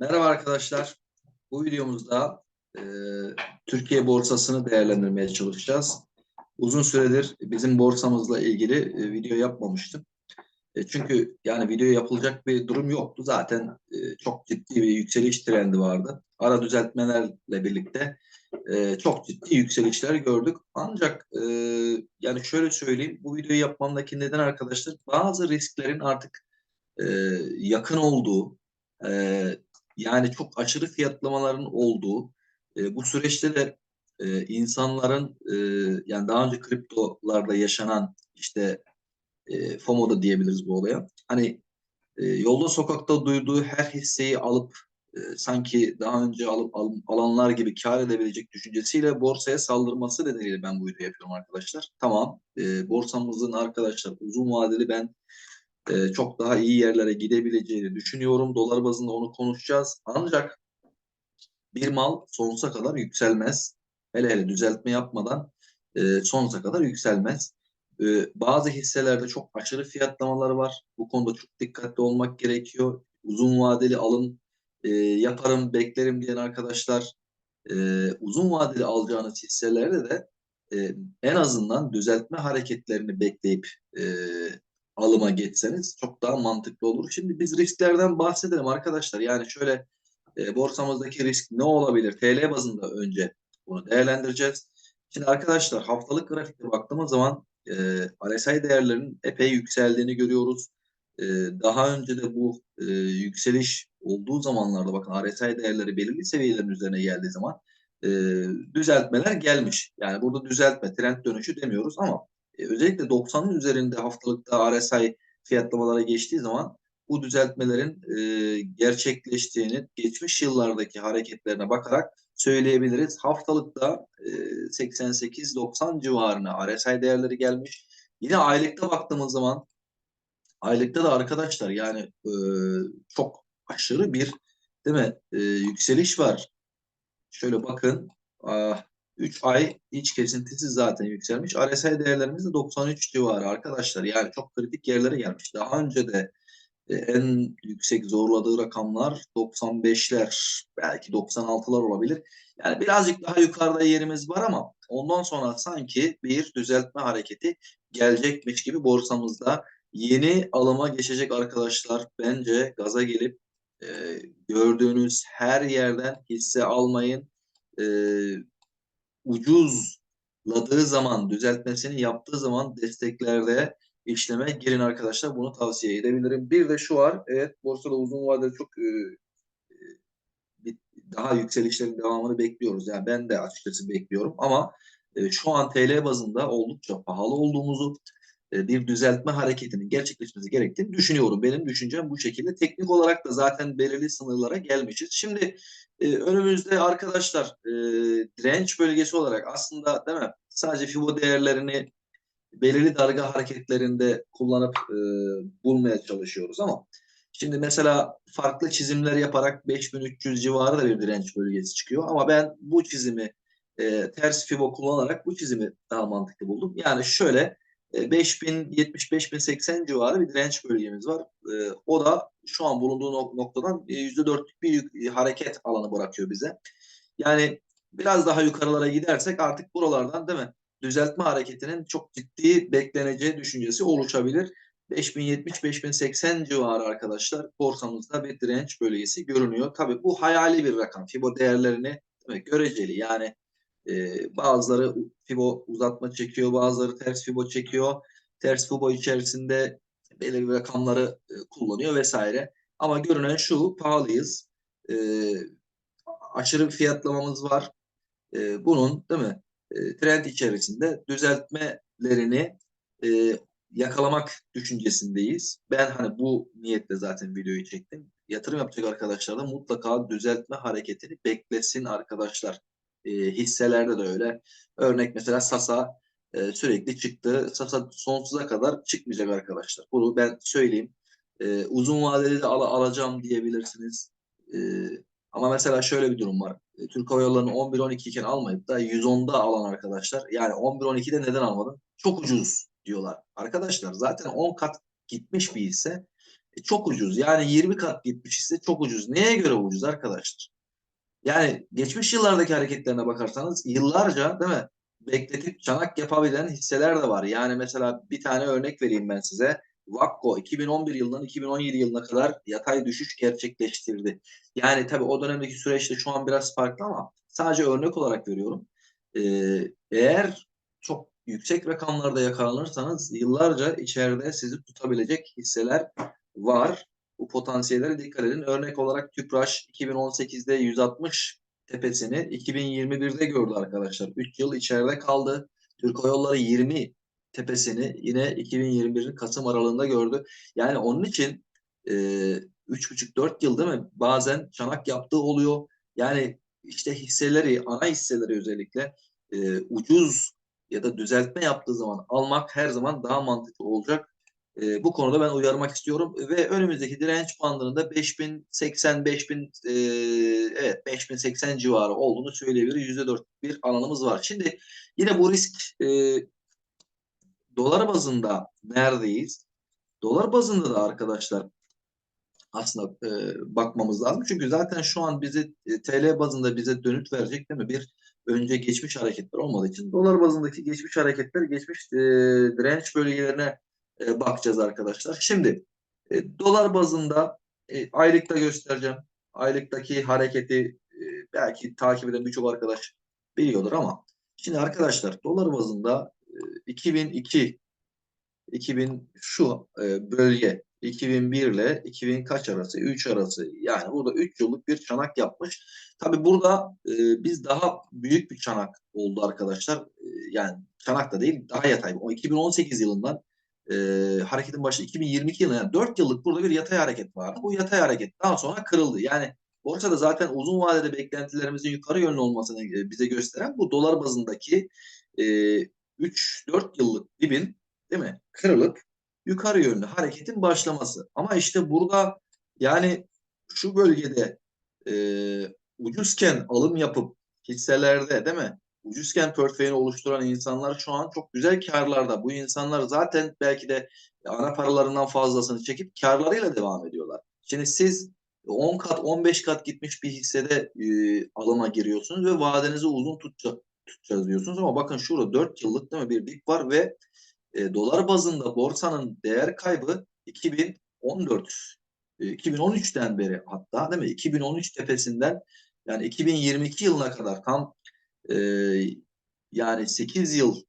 Merhaba arkadaşlar. Bu videomuzda e, Türkiye borsasını değerlendirmeye çalışacağız. Uzun süredir bizim borsamızla ilgili e, video yapmamıştım. E, çünkü yani video yapılacak bir durum yoktu. Zaten e, çok ciddi bir yükseliş trendi vardı. Ara düzeltmelerle birlikte e, çok ciddi yükselişler gördük. Ancak e, yani şöyle söyleyeyim, bu videoyu yapmamdaki neden arkadaşlar bazı risklerin artık e, yakın olduğu, e, yani çok aşırı fiyatlamaların olduğu e, bu süreçte de e, insanların e, yani daha önce kriptolarda yaşanan işte e, FOMO da diyebiliriz bu olaya. Hani e, yolda sokakta duyduğu her hisseyi alıp e, sanki daha önce alıp al, alanlar gibi kar edebilecek düşüncesiyle borsaya saldırması nedeniyle ben bu videoyu yapıyorum arkadaşlar. Tamam e, borsamızın arkadaşlar uzun vadeli ben e, çok daha iyi yerlere gidebileceğini düşünüyorum. Dolar bazında onu konuşacağız. Ancak bir mal sonsuza kadar yükselmez. Hele hele düzeltme yapmadan e, sonsuza kadar yükselmez. E, bazı hisselerde çok aşırı fiyatlamaları var. Bu konuda çok dikkatli olmak gerekiyor. Uzun vadeli alım e, yaparım, beklerim diyen arkadaşlar e, uzun vadeli alacağınız hisselerde de e, en azından düzeltme hareketlerini bekleyip e, alıma geçseniz çok daha mantıklı olur. Şimdi biz risklerden bahsedelim arkadaşlar. Yani şöyle e, borsamızdaki risk ne olabilir? TL bazında önce bunu değerlendireceğiz. Şimdi arkadaşlar haftalık grafikte baktığımız zaman e, RSI değerlerinin epey yükseldiğini görüyoruz. E, daha önce de bu e, yükseliş olduğu zamanlarda bakın RSI değerleri belirli seviyelerin üzerine geldiği zaman e, düzeltmeler gelmiş. Yani burada düzeltme, trend dönüşü demiyoruz ama e, özellikle 90'ın üzerinde haftalıkta RSI fiyatlamalara geçtiği zaman bu düzeltmelerin e, gerçekleştiğini geçmiş yıllardaki hareketlerine bakarak söyleyebiliriz. Haftalıkta e, 88-90 civarına RSI değerleri gelmiş. Yine aylıkta baktığımız zaman aylıkta da arkadaşlar yani e, çok aşırı bir değil mi e, yükseliş var. Şöyle bakın ah, 3 ay hiç kesintisiz zaten yükselmiş. RSI değerlerimiz de 93 civarı arkadaşlar. Yani çok kritik yerlere gelmiş. Daha önce de e, en yüksek zorladığı rakamlar 95'ler belki 96'lar olabilir. Yani birazcık daha yukarıda yerimiz var ama ondan sonra sanki bir düzeltme hareketi gelecekmiş gibi borsamızda yeni alıma geçecek arkadaşlar bence gaza gelip e, gördüğünüz her yerden hisse almayın. E, ucuzladığı zaman, düzeltmesini yaptığı zaman desteklerde işleme girin arkadaşlar. Bunu tavsiye edebilirim. Bir de şu var. Evet borsada uzun vadede çok e, e, daha yükselişlerin devamını bekliyoruz. Yani ben de açıkçası bekliyorum ama e, şu an TL bazında oldukça pahalı olduğumuzu e, bir düzeltme hareketinin gerçekleşmesi gerektiğini düşünüyorum. Benim düşüncem bu şekilde. Teknik olarak da zaten belirli sınırlara gelmişiz. Şimdi e, önümüzde arkadaşlar e, direnç bölgesi olarak aslında değil mi? Sadece FIBO değerlerini belirli dalga hareketlerinde kullanıp e, bulmaya çalışıyoruz ama şimdi mesela farklı çizimler yaparak 5300 civarı da bir direnç bölgesi çıkıyor ama ben bu çizimi e, ters FIBO kullanarak bu çizimi daha mantıklı buldum. Yani şöyle 5070-5080 e, civarı bir direnç bölgemiz var. E, o da şu an bulunduğu noktadan %4'lük bir hareket alanı bırakıyor bize. Yani biraz daha yukarılara gidersek artık buralardan değil mi? Düzeltme hareketinin çok ciddi bekleneceği düşüncesi oluşabilir. 5070-5080 civarı arkadaşlar borsamızda bir direnç bölgesi görünüyor. Tabii bu hayali bir rakam. Fibo değerlerini göreceli. Yani e, bazıları Fibo uzatma çekiyor, bazıları ters Fibo çekiyor. Ters Fibo içerisinde belirli rakamları e, kullanıyor vesaire. Ama görünen şu, pahalıyız. E, aşırı bir fiyatlamamız var. E, bunun değil mi? E, trend içerisinde düzeltmelerini e, yakalamak düşüncesindeyiz. Ben hani bu niyetle zaten videoyu çektim. Yatırım yapacak arkadaşlar da mutlaka düzeltme hareketini beklesin arkadaşlar e, hisselerde de öyle. Örnek mesela Sasa e, sürekli çıktı. Sasa sonsuza kadar çıkmayacak arkadaşlar. Bunu ben söyleyeyim. E, uzun vadeli de al alacağım diyebilirsiniz. Ama mesela şöyle bir durum var. Türk Hava Yolları'nı 11-12 iken almayıp da 110'da alan arkadaşlar. Yani 11-12'de neden almadın? Çok ucuz diyorlar. Arkadaşlar zaten 10 kat gitmiş bir hisse çok ucuz. Yani 20 kat gitmiş hisse çok ucuz. Neye göre ucuz arkadaşlar? Yani geçmiş yıllardaki hareketlerine bakarsanız yıllarca değil mi? Bekletip çanak yapabilen hisseler de var. Yani mesela bir tane örnek vereyim ben size. Vakko 2011 yılından 2017 yılına kadar yatay düşüş gerçekleştirdi. Yani tabii o dönemdeki süreçte şu an biraz farklı ama sadece örnek olarak veriyorum. Ee, eğer çok yüksek rakamlarda yakalanırsanız yıllarca içeride sizi tutabilecek hisseler var. Bu potansiyellere dikkat edin. Örnek olarak Tüpraş 2018'de 160 tepesini 2021'de gördü arkadaşlar. 3 yıl içeride kaldı. Türk Yolları 20 tepesini yine 2021'in Kasım aralığında gördü. Yani onun için e, 3,5-4 yıl değil mi? Bazen çanak yaptığı oluyor. Yani işte hisseleri, ana hisseleri özellikle e, ucuz ya da düzeltme yaptığı zaman almak her zaman daha mantıklı olacak. E, bu konuda ben uyarmak istiyorum ve önümüzdeki direnç bandında 5080 5000 e, evet 5080 civarı olduğunu söyleyebiliriz. %4 bir alanımız var. Şimdi yine bu risk e, dolar bazında neredeyiz? Dolar bazında da arkadaşlar aslında e, bakmamız lazım. Çünkü zaten şu an bize e, TL bazında bize dönüt verecek değil mi? Bir önce geçmiş hareketler olmadığı için dolar bazındaki geçmiş hareketler geçmiş e, direnç bölgelerine e, bakacağız arkadaşlar. Şimdi e, dolar bazında e, aylıkta göstereceğim. Aylıktaki hareketi e, belki takip eden birçok arkadaş biliyordur ama şimdi arkadaşlar dolar bazında e, 2002 2000 şu e, bölge 2001 ile 2000 kaç arası? 3 arası. Yani burada 3 yıllık bir çanak yapmış. Tabi burada e, biz daha büyük bir çanak oldu arkadaşlar. E, yani çanak da değil daha yatay. O 2018 yılından e, hareketin başı 2022 yılında yani 4 yıllık burada bir yatay hareket vardı. Bu yatay hareket daha sonra kırıldı. Yani borsada zaten uzun vadede beklentilerimizin yukarı yönlü olmasını bize gösteren bu dolar bazındaki e, 3-4 yıllık dibin değil mi? Kırılıp yukarı yönlü hareketin başlaması. Ama işte burada yani şu bölgede e, ucuzken alım yapıp hisselerde değil mi? Ucuzken portföyünü oluşturan insanlar şu an çok güzel karlarda. Bu insanlar zaten belki de ana paralarından fazlasını çekip karlarıyla devam ediyorlar. Şimdi siz 10 kat 15 kat gitmiş bir hissede e, alıma giriyorsunuz ve vadenizi uzun tutacak, tutacağız diyorsunuz ama bakın şurada 4 yıllık değil mi bir dip var ve e, dolar bazında borsanın değer kaybı 2014 e, 2013'ten beri hatta değil mi 2013 tepesinden yani 2022 yılına kadar tam e, yani 8 yıl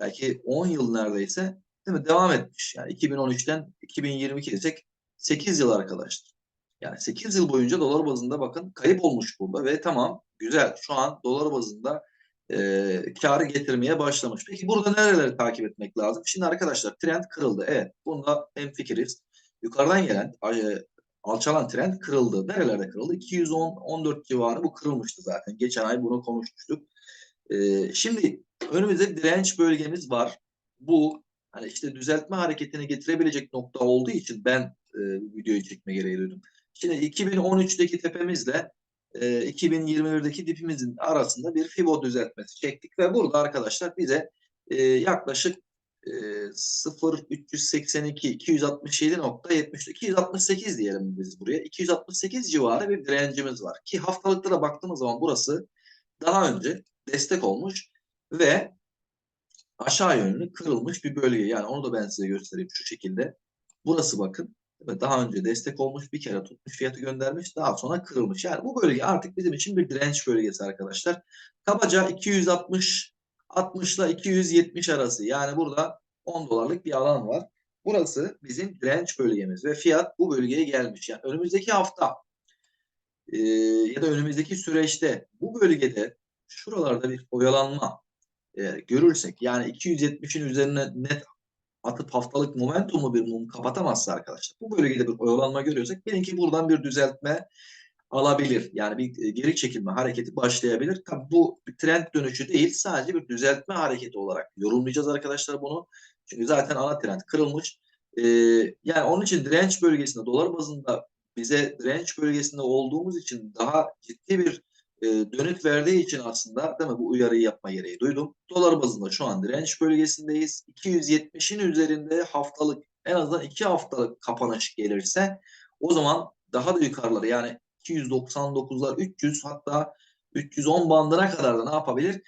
belki 10 yıl neredeyse değil mi devam etmiş. Yani 2013'ten 2022 desek 8 yıl arkadaşlar. Yani 8 yıl boyunca dolar bazında bakın kayıp olmuş burada ve tamam güzel şu an dolar bazında e, karı getirmeye başlamış. Peki burada nereleri takip etmek lazım? Şimdi arkadaşlar trend kırıldı. Evet bunda hem fikiriz. Yukarıdan gelen alçalan trend kırıldı. Nerelerde kırıldı? 210-14 civarı bu kırılmıştı zaten. Geçen ay bunu konuşmuştuk. E, şimdi önümüzde direnç bölgemiz var. Bu hani işte düzeltme hareketini getirebilecek nokta olduğu için ben e, videoyu çekme gereği duydum. Şimdi 2013'teki tepemizle e, 2021'deki dipimizin arasında bir FIBO düzeltmesi çektik ve burada arkadaşlar bize e, yaklaşık e, 0.382 267.70 268 diyelim biz buraya. 268 civarı bir direncimiz var. Ki haftalıklara baktığımız zaman burası daha önce destek olmuş ve aşağı yönlü kırılmış bir bölge. Yani onu da ben size göstereyim şu şekilde. Burası bakın daha önce destek olmuş bir kere tutmuş fiyatı göndermiş daha sonra kırılmış. Yani bu bölge artık bizim için bir direnç bölgesi arkadaşlar. Kabaca 260 60 ile 270 arası yani burada 10 dolarlık bir alan var. Burası bizim direnç bölgemiz ve fiyat bu bölgeye gelmiş. Yani önümüzdeki hafta e, ya da önümüzdeki süreçte bu bölgede şuralarda bir oyalanma e, görürsek yani 270'in üzerine net atıp haftalık momentumu bir mum kapatamazsa arkadaşlar bu bölgede bir oyalanma görüyorsak bilin ki buradan bir düzeltme alabilir. Yani bir e, geri çekilme hareketi başlayabilir. Tabi bu bir trend dönüşü değil sadece bir düzeltme hareketi olarak yorumlayacağız arkadaşlar bunu. Çünkü zaten ana trend kırılmış. Ee, yani onun için direnç bölgesinde dolar bazında bize direnç bölgesinde olduğumuz için daha ciddi bir e, dönüt verdiği için aslında değil mi bu uyarıyı yapma gereği duydum. Dolar bazında şu an direnç bölgesindeyiz. 270'in üzerinde haftalık en azından iki haftalık kapanış gelirse o zaman daha da yukarıları yani 299'lar 300 hatta 310 bandına kadar da ne yapabilir?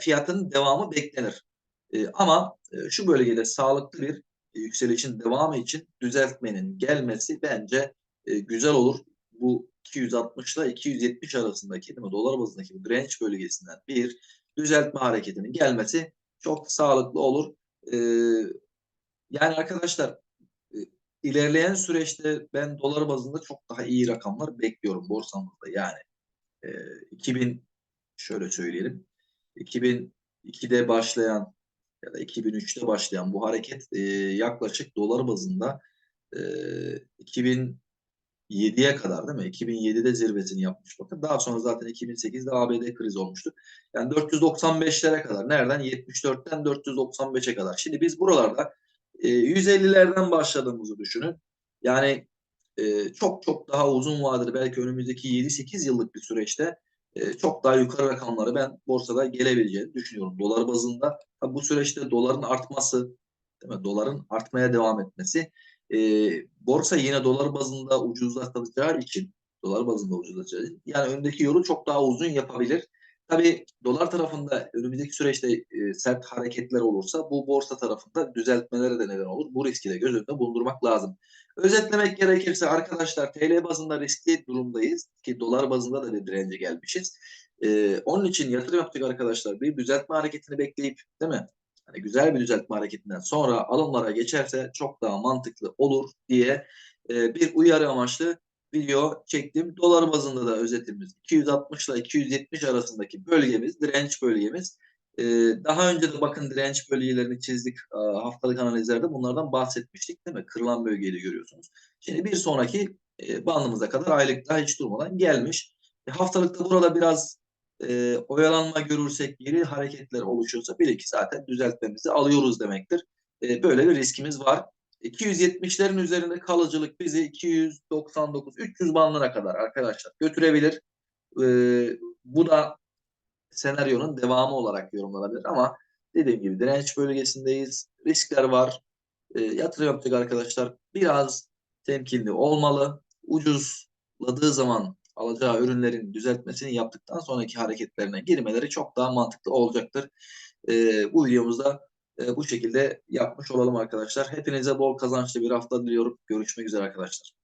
Fiyatın devamı beklenir. E, ama e, şu bölgede sağlıklı bir e, yükselişin devamı için düzeltmenin gelmesi bence güzel olur. Bu 260 ile 270 arasındaki değil mi, dolar bazındaki bu direnç bölgesinden bir düzeltme hareketinin gelmesi çok sağlıklı olur. E, yani arkadaşlar ilerleyen süreçte ben dolar bazında çok daha iyi rakamlar bekliyorum borsamızda. Yani e, 2000 şöyle söyleyelim 2002'de başlayan ya da 2003'te başlayan bu hareket e, yaklaşık dolar bazında e, 2007'ye kadar değil mi? 2007'de zirvesini yapmış bakın. Daha sonra zaten 2008'de ABD kriz olmuştu. Yani 495'lere kadar. Nereden? 74'ten 495'e kadar. Şimdi biz buralarda e, 150'lerden başladığımızı düşünün. Yani e, çok çok daha uzun vadeli belki önümüzdeki 7-8 yıllık bir süreçte e, çok daha yukarı rakamları ben borsada gelebileceğini düşünüyorum. Dolar bazında Tabii bu süreçte doların artması, değil mi? Doların artmaya devam etmesi e, borsa yine dolar bazında ucuzlatacağı için dolar bazında ucuzlatacağı için yani öndeki yolu çok daha uzun yapabilir. Tabii dolar tarafında önümüzdeki süreçte e, sert hareketler olursa bu borsa tarafında düzeltmelere de neden olur. Bu riski de göz önünde bulundurmak lazım. Özetlemek gerekirse arkadaşlar TL bazında riskli durumdayız ki dolar bazında da bir dirence gelmişiz. E, onun için yatırım yaptık arkadaşlar. Bir düzeltme hareketini bekleyip değil mi? Hani güzel bir düzeltme hareketinden sonra alımlara geçerse çok daha mantıklı olur diye e, bir uyarı amaçlı video çektim. Dolar bazında da özetimiz 260 ile 270 arasındaki bölgemiz, direnç bölgemiz. Ee, daha önce de bakın direnç bölgelerini çizdik haftalık analizlerde bunlardan bahsetmiştik değil mi? Kırılan bölgeyi görüyorsunuz. Şimdi bir sonraki e, bandımıza kadar aylıkta hiç durmadan gelmiş. E, haftalıkta burada biraz e, oyalanma görürsek geri hareketler oluşuyorsa bir iki zaten düzeltmemizi alıyoruz demektir. E, böyle bir riskimiz var. 270'lerin üzerinde kalıcılık bizi 299 300 bandına kadar arkadaşlar götürebilir. Ee, bu da senaryonun devamı olarak yorumlanabilir ama dediğim gibi direnç bölgesindeyiz. Riskler var. Ee, yatırım yapacak arkadaşlar biraz temkinli olmalı. Ucuzladığı zaman alacağı ürünlerin düzeltmesini yaptıktan sonraki hareketlerine girmeleri çok daha mantıklı olacaktır. Ee, bu videomuzda e, bu şekilde yapmış olalım arkadaşlar. Hepinize bol kazançlı bir hafta diliyorum. Görüşmek üzere arkadaşlar.